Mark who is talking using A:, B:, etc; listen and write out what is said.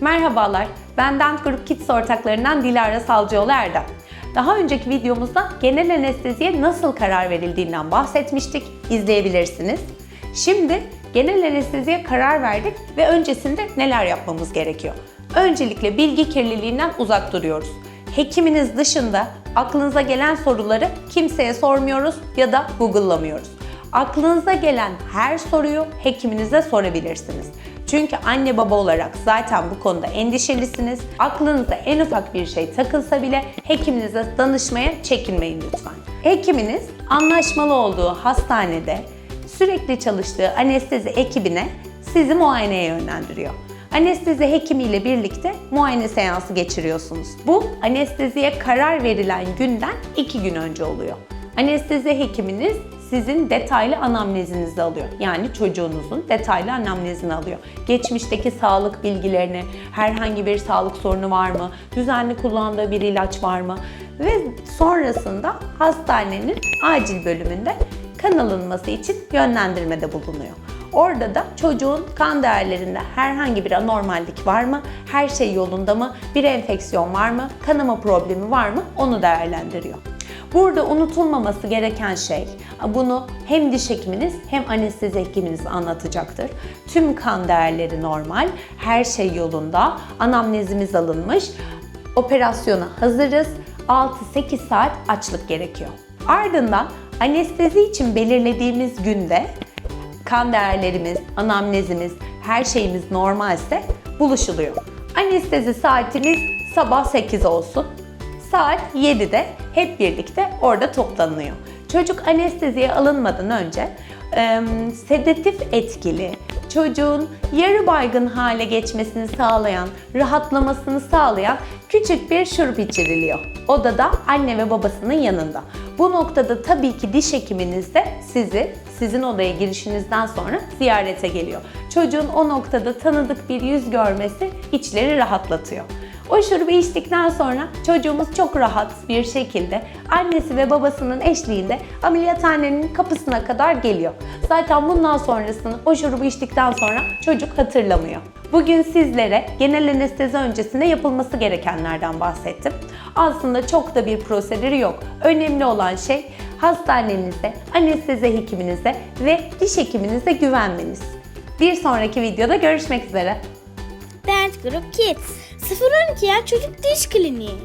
A: Merhabalar, ben Dent Group Kids ortaklarından Dilara Salcıoğlu Erdem. Daha önceki videomuzda genel anesteziye nasıl karar verildiğinden bahsetmiştik, izleyebilirsiniz. Şimdi genel anesteziye karar verdik ve öncesinde neler yapmamız gerekiyor? Öncelikle bilgi kirliliğinden uzak duruyoruz. Hekiminiz dışında aklınıza gelen soruları kimseye sormuyoruz ya da Google'lamıyoruz. Aklınıza gelen her soruyu hekiminize sorabilirsiniz. Çünkü anne baba olarak zaten bu konuda endişelisiniz. Aklınıza en ufak bir şey takılsa bile hekiminize danışmaya çekinmeyin lütfen. Hekiminiz anlaşmalı olduğu hastanede sürekli çalıştığı anestezi ekibine sizi muayeneye yönlendiriyor. Anestezi hekimiyle birlikte muayene seansı geçiriyorsunuz. Bu anesteziye karar verilen günden 2 gün önce oluyor. Anestezi hekiminiz sizin detaylı anamnezinizi alıyor. Yani çocuğunuzun detaylı anamnezini alıyor. Geçmişteki sağlık bilgilerini, herhangi bir sağlık sorunu var mı, düzenli kullandığı bir ilaç var mı ve sonrasında hastanenin acil bölümünde kan alınması için yönlendirmede bulunuyor. Orada da çocuğun kan değerlerinde herhangi bir anormallik var mı, her şey yolunda mı, bir enfeksiyon var mı, kanama problemi var mı onu değerlendiriyor. Burada unutulmaması gereken şey, bunu hem diş hekiminiz hem anestezi hekiminiz anlatacaktır. Tüm kan değerleri normal, her şey yolunda, anamnezimiz alınmış, operasyona hazırız, 6-8 saat açlık gerekiyor. Ardından anestezi için belirlediğimiz günde kan değerlerimiz, anamnezimiz, her şeyimiz normalse buluşuluyor. Anestezi saatimiz sabah 8 olsun. Saat 7'de hep birlikte orada toplanıyor. Çocuk anesteziye alınmadan önce e, sedatif etkili, çocuğun yarı baygın hale geçmesini sağlayan, rahatlamasını sağlayan küçük bir şurup içiriliyor. Odada anne ve babasının yanında. Bu noktada tabii ki diş hekiminiz de sizi sizin odaya girişinizden sonra ziyarete geliyor. Çocuğun o noktada tanıdık bir yüz görmesi içleri rahatlatıyor. O şurubu içtikten sonra çocuğumuz çok rahat bir şekilde annesi ve babasının eşliğinde ameliyathanenin kapısına kadar geliyor. Zaten bundan sonrasını o şurubu içtikten sonra çocuk hatırlamıyor. Bugün sizlere genel anestezi öncesinde yapılması gerekenlerden bahsettim. Aslında çok da bir prosedürü yok. Önemli olan şey hastanenize, anestezi hekiminize ve diş hekiminize güvenmeniz. Bir sonraki videoda görüşmek üzere.
B: Dent Group Kids 0-12 yaş çocuk diş kliniği